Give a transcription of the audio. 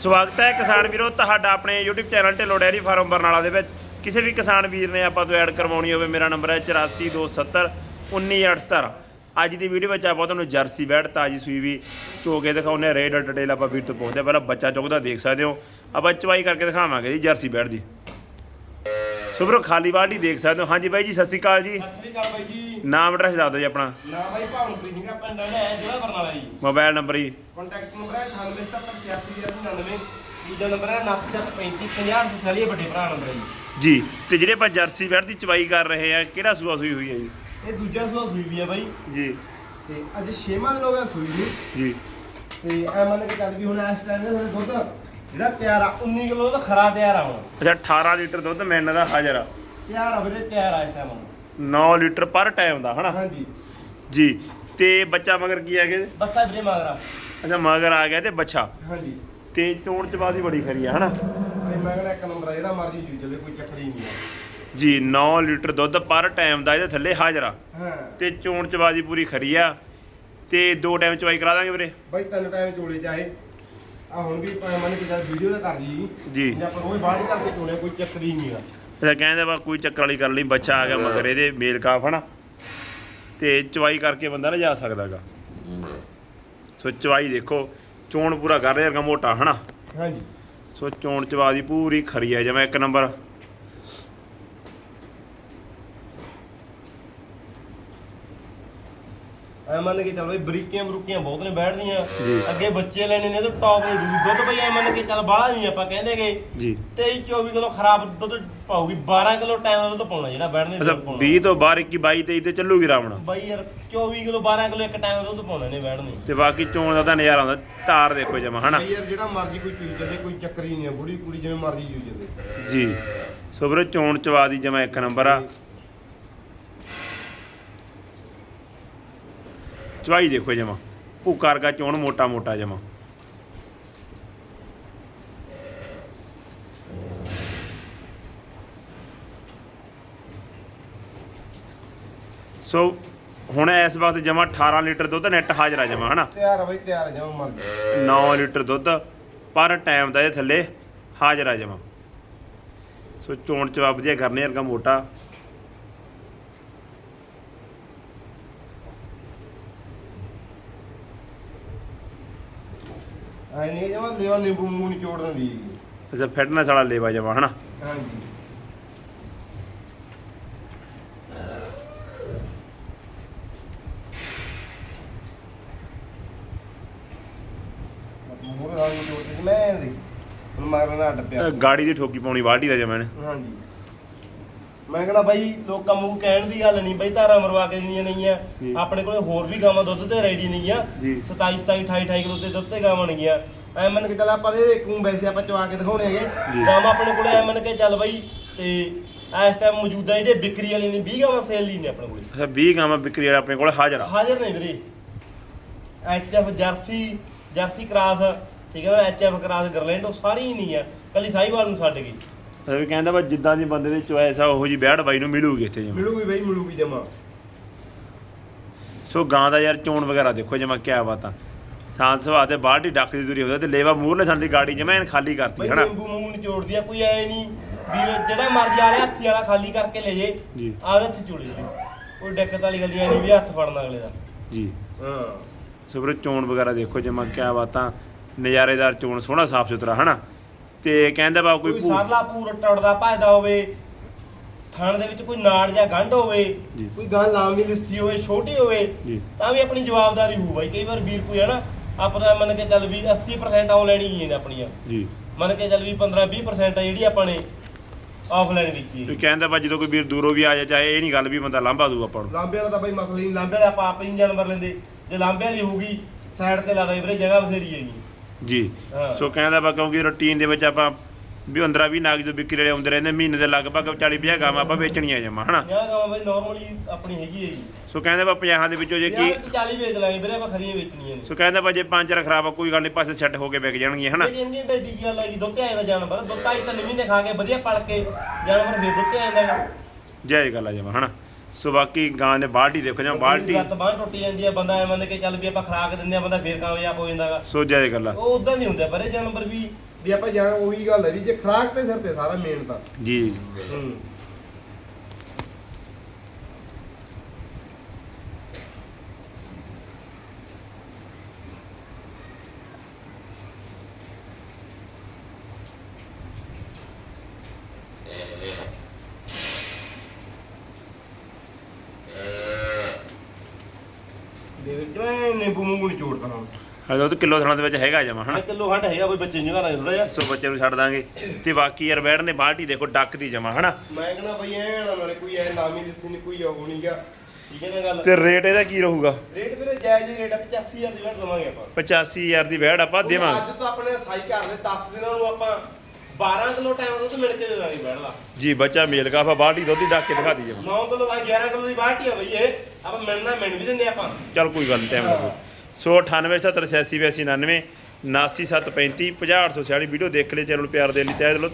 ਸਵਾਗਤ ਹੈ ਕਿਸਾਨ ਵੀਰੋ, ਤੁਹਾਡਾ ਆਪਣੇ YouTube channel Dhillon dairy farm Barnala ਦੇ ਵਿੱਚ। ਕਿਸੇ ਵੀ ਕਿਸਾਨ ਵੀਰ ਨੇ ਆਪਾਂ ਤੋਂ ਐਡ ਕਰਵਾਉਣੀ ਹੋਵੇ, ਮੇਰਾ ਨੰਬਰ ਹੈ 8427 19817 ਅੱਜ ਦੀ ਵੀਡੀਓ ਵਿੱਚ ਆਪਾਂ ਤੁਹਾਨੂੰ ਜਰਸੀ ਬੈਡ, ਤਾਜੀ ਸੂਈ ਵੀ ਚੋਕੇ ਦਿਖਾਉਨੇ ਰੇਡ ਡਿਟੇਲ ਆਪਾਂ ਵੀਰ ਤੋਂ ਪੁੱਛਦੇ ਹਾਂ। ਪਹਿਲਾਂ ਬੱਚਾ ਚੁੱਕਦਾ ਦੇਖ ਸਕਦੇ ਹੋ। ਆਪਾਂ ਚਵਾਈ ਕਰਕੇ ਦਿਖਾਵਾਂਗੇ ਜੀ ਜਰਸੀ ਬੈਡ ਦੀ। ਸੁਬਰੋ ਖਾਲੀ ਬਾਲਟੀ ਦੇਖ ਸਕਦੇ ਹੋ। ਹਾਂਜੀ ਬਾਈ ਜੀ ਸਤਿ ਸ਼੍ਰੀ ਅਕਾਲ ਜੀ। ਸਤਿ ਸ੍ਰੀ ਅਕਾਲ ਬਾਈ ਜੀ। ਨਾਮ ਐਡਰੈਸ ਦੱਸ ਦਿਓ ਜੀ ਆਪਣਾ। ਨਾ ਬਾਈ ਭਾਵਨਪ੍ਰੀਤ ਸਿੰਘ ਆ ਪਿੰਡ ਹੈ ਜ਼ਿਲ੍ਹਾ ਬਰਨਾਲਾ ਜੀ। ਮੋਬਾਈਲ ਨੰਬਰ ਜੀ। ਕੰਟੈਕਟ ਨੰਬਰ ਹੈ 98788699 ਦੂਜਾ ਨੰਬਰ ਹੈ 973550 ਵੱਡੇ ਭਰਾ ਨੰਬਰ ਹੈ ਜੀ। ਜੀ ਤੇ ਜਿਹੜੇ ਆਪਾਂ ਜਰਸੀ ਬੈਡ ਦੀ ਚਵਾਈ ਕਰ ਰਹੇ ਆ ਕਿਹੜਾ ਸੂਆ ਸੂਈ ਹੋਈ ਹੈ ਜੀ? ਇਹ ਦੂਜਾ ਸੂਆ ਸੂਈ ਵੀ ਹੈ ਬਾਈ। ਜੀ। ਤੇ ਅੱਜ ਛੇਵਾਂ ਦਿਨ ਹੋ ਗਿਆ ਸੂਈ ਨੂੰ ਜੀ। ਤੇ ਐ ਮੰਨ ਕੇ ਚੱਲ ਵੀ ਹੁਣ ਇਸ ਟਾਈਮ ਦੇ ਸਾਡੇ ਦੁੱਧ ਜਿਹੜਾ ਤਿਆਰ ਆ 19 ਕਿਲੋ ਦਾ ਖਰਾ ਤਿਆਰ ਆ ਹੁਣ। ਅੱਛਾ 18 ਲੀਟਰ ਦੁੱਧ ਮਿਲਣ ਦਾ ਹਾਜ਼ਰ ਆ। ਤਿਆਰ ਆ ਵੀਰੇ ਤਿਆਰ ਆ ਇਸ ਟਾਈਮ 9 ਲੀਟਰ ਪਰ ਟਾਈਮ ਦਾ ਹਨਾ? ਹਾਂਜੀ। ਜੀ ਤੇ ਬੱਚਾ ਮਗਰ ਕੀ ਹੈਗੇ ਬੱਸਾ ਵੀਰੇ ਮਗਰਾ ਅੱਛਾ ਮਗਰ ਆ ਗਿਆ ਤੇ ਬੱਚਾ। ਹਾਂਜੀ। ਤੇ ਚੋਣ ਚਬਾਦ ਬੜੀ ਖਰੀ ਆ ਹਨਾ? ਤੇ ਮੈਂ ਕਹਿੰਦਾ ਇੱਕ ਨੰਬਰ ਆ ਜਿਹੜਾ ਮਰਜ਼ੀ ਚੂਜ ਚੱਲੇ ਕੋਈ ਚੱਕਰ ਹੀ ਨਹੀਂ ਆ। ਜੀ 9 ਲੀਟਰ ਦੁੱਧ ਪਰ ਟਾਈਮ ਦਾ ਇਹਦੇ ਥੱਲੇ ਹਾਜ਼ਰ ਆ। ਹਾਂ। ਤੇ ਚੋਣ ਚਬਾਦੀ ਪੂਰੀ ਖਰੀ ਆ। ਤੇ ਦੋ ਟਾਈਮ ਚਵਾਈ ਕਰਾ ਦਾਂਗੇ ਵੀਰੇ। ਬਾਈ ਤਿੰਨ ਟਾਈਮ ਚੋਲੇ ਚਾਹੇ। ਆ ਹੁਣ ਵੀ ਭਾਵੇਂ ਮੰਨ ਕੇ ਚੱਲ ਵੀਡੀਓ ਤਾਂ ਕਰ ਦੀ ਜੀ। ਜੇ। ਆਪਾਂ ਰੋਜ਼ ਬਾਹਰ ਕਰਕੇ ਚੋਣੇ ਕੋਈ ਚੱਕਰ ਹੀ ਨਹੀਂ ਆ। ਅੱਛਾ ਕਹਿੰਦੇ ਵਾ ਕੋਈ ਚੱਕਰ ਵਾਲੀ ਗੱਲ ਨਹੀਂ ਬੱਚਾ ਆ ਗਿਆ ਮਗਰ ਇਹਦੇ ਮੇਲ ਕਾਫ ਹਨਾ? ਤੇ ਚਵਾਈ ਕਰਕੇ ਬੰਦਾ ਨਾ ਜਾ ਸਕਦਾਗਾ ਸੋ ਚਵਾਈ ਦੇਖੋ ਚੋਣ ਪੂਰਾ ਕਰ ਰਿਹਾ ਹੈਗਾ ਮੋਟਾ ਹਨਾ? ਹਾਂਜੀ। ਸੋ ਚੋਣ ਚਵਾ ਦੀ ਪੂਰੀ ਖਰੀ ਹੈ ਜਿਵੇਂ ਇੱਕ ਨੰਬਰ ਐ ਮੰਨ ਕੇ ਚੱਲ ਬਈ ਬਰੀਕੀਆਂ ਬਰੂਕੀਆਂ ਬਹੁਤ ਨੇ ਬੈਠਦੀਆਂ। ਅੱਗੇ ਬੱਚੇ ਲੈਣੇ ਨੇ ਤਾਂ ਟੌਪ ਦੇ ਦੂ ਦੁੱਧ ਬਈ ਐ ਮੰਨ ਕੇ ਚੱਲ ਬਾਹਲਾ ਨਹੀਂ ਆਪਾਂ ਕਹਿੰਦੇਗੇ ਜੀ। 23 24 ਕਿਲੋ ਖਰਾਬ ਦੁੱਧ ਪਾਉਗੀ 12 ਕਿਲੋ ਟਾਈਮ ਦਾ ਦੁੱਧ ਪਾਉਣਾ ਜਿਹੜਾ ਬੈਠਦੇ ਅੱਛਾ 20 ਤੋਂ ਬਾਹਰ 21 22 23 ਤੇ ਚੱਲੂਗੀ ਰਾਵਣ। ਬਾਈ ਯਾਰ 24 ਕਿਲੋ 12 ਕਿਲੋ ਇੱਕ ਟਾਈਮ ਦਾ ਦੁੱਧ ਪਾਉਣਾ ਨੇ ਬੈਠਦੇ ਤੇ ਬਾਕੀ ਚੋਣ ਦਾ ਤਾਂ ਨਜ਼ਾਰਾ ਆਉਂਦਾ ਤਾਰ ਦੇਖੋ ਜਮਾ ਹਨਾ? ਬਾਈ ਯਾਰ ਜਿਹੜਾ ਮਰਜ਼ੀ ਕੋਈ ਚੀਜ਼ ਚੱਲੇ ਕੋਈ ਚੱਕਰ ਹੀ ਨਹੀਂ ਆ। ਬੁੜੀ ਕੁੜੀ ਜਿਵੇਂ ਮਰਜ਼ੀ ਚੀਜ਼ ਚੱਲੇ। ਜੀ। ਸੋ ਵੀਰੋ ਚੋਣ ਚਵਾ ਦੀ ਜਮਾ ਇੱਕ ਨੰਬਰ ਆ। ਚਵਾਈ ਦੇਖੋ ਜਮਾ। ਭੁੱਕਾ ਵਰਗਾ ਚੋਣ ਮੋਟਾ ਮੋਟਾ ਜਮਾ। ਸੋ ਹੁਣ ਇਸ ਵਕਤ ਜਮਾ 18 ਲੀਟਰ ਦੁੱਧ ਨੈਟ ਹਾਜ਼ਰ ਆ ਜਮਾ ਹਨਾ? ਤਿਆਰ ਆ ਬਈ ਤਿਆਰ ਆ ਜਿਵੇਂ ਮਰਜ਼ੀ 9 ਲੀਟਰ ਦੁੱਧ ਪਰ ਟਾਈਮ ਦਾ ਇਹ ਥੱਲੇ ਹਾਜ਼ਰ ਆ ਜਮਾ। ਸੋ ਚੋਣ ਚਵਾ ਵਧੀਆ ਕਰਨੇ ਵਰਗਾ ਮੋਟਾ। ਨਹੀਂ ਜਮਾ ਲੈਵਾ ਨਿੰਬੂ ਦਿੰਦੀ ਅੱਛਾ ਫਿਟਨੈਸ ਵਾਲਾ ਲੇਵਾ ਜਮਾ ਹਨਾ? ਹਾਂਜੀ। ਮੂਹਰੇ ਨਾਲ ਮੈਂ ਦੇਖ ਹੁਣ ਮਾਰਨਾ ਪਿਆ। ਗਾੜੀ ਦੀ ਠੋਕੀ ਪਾਉਣੀ ਬਾਲਟੀ ਦਾ ਜਮਾ ਨੇ ਹਾਂਜੀ। ਮੈਂ ਕਹਿੰਦਾ ਬਾਈ ਲੋਕਾਂ ਨੂੰ ਕਹਿਣ ਦੀ ਗੱਲ ਨਹੀਂ ਬਾਈ ਧਾਰਾ ਮਰਵਾ ਕੇ ਦਿੰਦੀਆਂ ਜੀ। ਨਹੀਂਆਂ ਆਪਣੇ ਕੋਲੇ ਹੋਰ ਵੀ ਗਾਵਾਂ ਦੁੱਧ ਤੇ ਰੈਡੀ ਨਹੀਂਆਂ ਜੀ। 27 27 28 28 ਕਿਲੋ ਦੇ ਦੁੱਧ ਤੇ ਗਾਵਾਂ ਨਹੀਂਆਂ ਐ ਮੰਨ ਕੇ ਚੱਲ ਆਪਾਂ ਇਹ ਇੱਕ ਨੂੰ ਵੈਸੇ ਆਪਾਂ ਚਵਾ ਕੇ ਦਿਖਾਉਣੇ ਜੀ। ਹੈਗੇ ਗਾਵਾਂ ਆਪਣੇ ਕੋਲੇ ਐ ਮੰਨ ਕੇ ਚੱਲ ਬਾਈ ਤੇ ਇਸ ਟਾਈਮ ਮੌਜੂਦਾ ਜਿਹੜੇ ਵਿਕਰੀ ਵਾਲੀ ਨੇ 20 ਗਾਵਾਂ ਸੇਲ ਲਈ ਨੇ ਆਪਣੇ ਕੋਲੇ। ਅੱਛਾ 20 ਗਾਵਾਂ ਵਿਕਰੀ ਵਾਲਾ ਆਪਣੇ ਕੋਲ ਹਾਜ਼ਰ ਆ। ਹਾਜ਼ਰ ਨੇ ਵੀਰੇ। ਐਚਐਫ ਜਰਸੀ ਜਰਸੀ ਕਰਾਸ ਠੀਕ ਹੈ ਐਚਐਫ ਕਰਾਸ ਗਰਲੈਂਡ ਉਹ ਸਾਰੀ ਹੀ ਨਹੀਂ ਆ ਕੱਲੀ ਸਾਈਵਾਲ ਨੂੰ ਛੱਡ ਗਈ ਵੀ ਕਹਿੰਦਾ ਵਾ ਜਿੱਦਾਂ ਦੀ ਬੰਦੇ ਦੀ ਚੁਆਇਸ ਆ ਉਹੋ ਜੀ ਬੈੜ ਬਾਈ ਨੂੰ ਮਿਲੂਗੀ ਇੱਥੇ ਜਮਾ। ਮਿਲੂਗੀ ਬਾਈ ਮਿਲੂਗੀ ਜਮਾ। ਸੋ ਗਾਂ ਦਾ ਯਾਰ ਚੋਣ ਵਗੈਰਾ ਦੇਖੋ ਜਮਾ ਕਿਆ ਬਾਤਾਂ। ਸਾਂਤ ਸੁਭਾਅ ਤੇ ਬਾਲਟੀ ਡੱਕ ਦੀ ਦੂਰੀ ਹੁੰਦਾ ਤੇ ਲੇਵਾ ਮੂਰਲੇ ਥਾਂ ਦੀ ਗਾੜੀ ਜਮਾ ਐਨ ਖਾਲੀ ਕਰਤੀ ਬਈ ਹਨਾ? ਨਿੰਬੂ ਮੂੰਹ ਨਿਚੋੜਦੀ ਆ ਕੋਈ ਐ ਨਹੀਂ। ਵੀਰ ਜਿਹੜਾ ਮਰਜ਼ੀ ਵਾਲੇ ਹੱਥੀ ਵਾਲਾ ਖਾਲੀ ਕਰਕੇ ਲੈ ਜੇ ਜੀ। ਆਹ ਹੱਥ ਚੋੜੀ ਜੀ ਕੋਈ ਦਿੱਕਤ ਵਾਲੀ ਗੱਲ ਨਹੀਂ ਵੀ ਹੱਥ ਫੜਨਾ ਅਗਲੇ ਦਾ। ਜੀ। ਹਾਂ। ਸੋ ਵੀਰੋ ਚੋਣ ਵਗੈਰਾ ਦੇਖੋ ਜਮਾ ਕਿਆ ਬਾਤਾਂ। ਨਜ਼ਾਰੇਦਾਰ ਚੋਣ ਸੋਹਣਾ ਸਾਫ਼ ਸੁਥਰਾ ਹਨਾ? ਤੇ ਕਹਿੰਦਾ ਬਾ ਕੋਈ ਕੋਈ ਭੂ ਸਾਰਲਾ ਪੂਰ ਟੜਦਾ ਭਜਦਾ ਹੋਵੇ ਥਣ ਦੇ ਵਿੱਚ ਕੋਈ ਨਾੜ ਜਾਂ ਗੰਢ ਹੋਵੇ ਜੀ। ਕੋਈ ਗਾਂ ਲਾਮੀ ਲਿੱਸੀ ਹੋਵੇ ਛੋਟੀ ਹੋਵੇ ਜੀ। ਤਾਂ ਵੀ ਆਪਣੀ ਜਵਾਬਦਾਰੀ ਹੋਊ ਬਾਈ। ਕਈ ਵਾਰ ਵੀਰ ਕੋਈ ਹੈ ਨਾ ਆਪਣਾ ਮੰਨ ਕੇ ਚੱਲ ਵੀ 80% ਆਨਲਾਈਨ ਹੀ ਨੇ ਆਪਣੀਆਂ। ਜੀ। ਮੰਨ ਕੇ ਚੱਲ ਵੀ 15 20% ਆ ਜਿਹੜੀ ਆਪਾਂ ਨੇ ਆਫਲਾਈਨ ਕੀਤੀ ਤੂੰ ਕਹਿੰਦਾ ਬਾ ਜਦੋਂ ਕੋਈ ਵੀਰ ਦੂਰੋਂ ਵੀ ਆ ਜਾ ਚਾਹੇ ਇਹ ਨਹੀਂ ਗੱਲ ਵੀ ਬੰਦਾ ਲਾਂਭਾ ਦੂ ਆਪਾਂ ਨੂੰ। ਲਾਂਬੇ ਵਾਲਾ ਤਾਂ ਬਾਈ ਮਸਲਾ ਹੀ ਨਹੀਂ ਲਾਂਬੇ ਵਾਲੇ ਆਪਾਂ ਆਪ ਹੀ ਜਾਨਵਰ ਲੈਂਦੇ। ਜੇ ਲਾਂਬੇ ਵਾਲੀ ਹੋਊਗੀ ਸਾਈਡ ਤੇ ਲਾ ਦੇ ਵੀਰੇ ਜਗ੍ਹਾ ਬਥੇਰੀ ਹੈਗੀ ਜੀ। ਹਾਂ। ਸੋ ਕਹਿੰਦਾ ਬਾ ਕਿਉਂਕਿ ਰੁਟੀਨ ਦੇ ਵਿੱਚ ਆਪਾਂ ਵੀ 15 20 ਨਾਗ ਜੋ ਵਿਕਰੀ ਵਾਲੇ ਆਉਂਦੇ ਰਹਿੰਦੇ ਮਹੀਨੇ ਦੇ ਲਗਭਗ 40 50 ਗਾਵਾਂ ਆਪਾਂ ਵੇਚਣੀਆਂ ਜਮਾ ਹਨਾ? ਯਾਰ ਗਾਵਾਂ ਬਾਈ ਨਾਰਮਲੀ ਆਪਣੀ ਹੈਗੀ ਹੈਗੀ ਸੋ ਕਹਿੰਦਾ ਬਾ 50 ਦੇ ਵਿੱਚੋਂ ਜੇ ਕੀ ਵਿੱਚ 40 ਵੇਚ ਲਾਂਗੇ ਵੀਰੇ ਆਪਾਂ ਖਰੀਆਂ ਵੇਚਣੀਆਂ ਨੇ। ਸੋ ਕਹਿੰਦਾ ਬਾ ਜੇ ਪੰਜ ਚਾਰ ਖਰਾਬ ਆ ਕੋਈ ਗੱਲ ਨਹੀਂ ਪਾਸੇ ਸੈੱਟ ਹੋ ਕੇ ਵਿਕ ਜਾਣਗੀਆਂ ਹਨਾ? ਜਿੰਨੀ ਬੇਟੀ ਕੀ ਗੱਲ ਦੁੱਧ ਆਏ ਦਾ ਜਾਨਵਰ ਦੁੱਧ ਆਈ ਤਾਂ ਮਹੀਨੇ ਖਾ ਕੇ ਵਧੀਆ ਪਲ ਕੇ ਜਾਨਵਰ ਫੇਰ ਦੁੱਧ ਆਏ ਦਾ ਜੈ ਗੱਲ ਆ ਜਮਾ ਹਨਾ? ਸੋ ਬਾਕੀ ਗਾਂ ਦੇ ਬਾਲਟੀ ਦੇਖੋ ਜਾਂ ਬਾਲਟੀ। ਲੱਤ ਬਾਂਹ ਟੁੱਟੀ ਜਾਂਦੀ ਹੈ ਬੰਦਾ ਐ ਮੰਨ ਕੇ ਚੱਲ ਵੀ ਆਪਾਂ ਖਰਾਕ ਦਿੰਦੇ ਆ ਬੰਦਾ ਫੇਰ ਕਾਮਯਾਬ ਹੋ ਜਾਂਦਾਗਾ ਸੋ ਜੈ ਗੱਲ ਆ। ਉਹ ਉਦਾਂ ਨਹੀਂ ਹੁੰਦਾ ਪਰ ਇਹ ਜਾਨਵਰ ਵੀ। ਵੀ ਆਪਾਂ ਜਾਣ ਉਹੀ ਗੱਲ ਹੈ ਵੀ ਜੇ ਖਰਾਕ ਤੇ ਸਿਰ ਤੇ ਸਾਰਾ ਮੇਨ ਤਾਂ। ਜੀ। ਹੂੰ ਦੇ ਵਿੱਚ ਮੈਂ ਨਿੰਬੂ ਮੂੰਗੂ ਨਹੀਂ ਚੋੜਦਾ ਨਾ ਹਲੇ ਉਹ ਤਾਂ ਕਿਲੋ ਥਣਾ ਦੇ ਵਿੱਚ ਹੈਗਾ ਜਮਾ ਹਨਾ? ਕਿਲੋ ਖੰਡ ਹੈਗਾ ਕੋਈ ਬੱਚੇ ਨੂੰ ਘਰਾਂ ਥੋੜਾ ਜਿਹਾ। ਸੋ ਬੱਚੇ ਨੂੰ ਛੱਡ ਦਾਂਗੇ। ਤੇ ਬਾਕੀ ਯਾਰ ਬੈਠ ਨੇ ਬਾਲਟੀ ਦੇਖੋ ਡੱਕ ਦੀ ਜਮਾ ਹਨਾ? ਮੈਂ ਕਹਣਾ ਬਈ ਐ ਨਾ ਨਾਲੇ ਕੋਈ ਐ ਨਾਮੀ ਦਿੱਸੀ ਨਹੀਂ ਕੋਈ ਉਹ ਨਹੀਂਗਾ ਠੀਕ ਹੈ ਨਾ ਗੱਲ? ਤੇ ਰੇਟ ਇਹਦਾ ਕੀ ਰਹੂਗਾ? ਰੇਟ ਵੀਰੇ ਜਾਇਜ਼ ਹੀ ਰੇਟ ਆ 85000 ਦੀ ਘੱਟ ਲਵਾਂਗੇ ਆਪਾਂ। 85000 ਦੀ ਬੈੜ ਆਪਾਂ ਦੇਵਾਂਗੇ। ਅੱਜ ਤਾਂ ਆਪਣੇ ਸਾਈ ਘਰ ਦੇ 10 ਦਿਨਾਂ ਨੂੰ ਆਪਾਂ 12 ਕਿਲੋ ਟਾਈਮ ਦੁੱਧ ਮਿਲ ਕੇ ਦੇ ਦਾਂਗੇ ਬੈਠਦਾ ਜੀ ਬੱਚਾ ਮੇਲ ਕਾ ਆਪਾਂ ਬਾਲਟੀ ਦੁੱਧ ਦੀ ਡੱਕ ਕੇ ਦਿਖਾ ਦੀ ਜਮਾ 9 ਕਿਲੋ ਬਾਈ 11 ਕਿਲੋ ਦੀ ਬਾਟੀ ਆ ਬਈ ਇਹ। ਆਪਾਂ ਮਿਲਣਾ ਮਿਲ ਵੀ ਦਿੰਦੇ ਆਪਾਂ। ਚੱਲ ਕੋਈ ਗੱਲ ਨਹੀਂ ਟਾਈਮ ਲੱਗੂ। ਸੋ 98 77 86 82 99 79 735 50 846 ਵੀਡੀਓ ਦੇਖ ਲਈ ਚੈਨਲ ਨੂੰ ਪਿਆਰ ਦੇ ਲਈ ਤਹਿ ਦਿਲੋਂ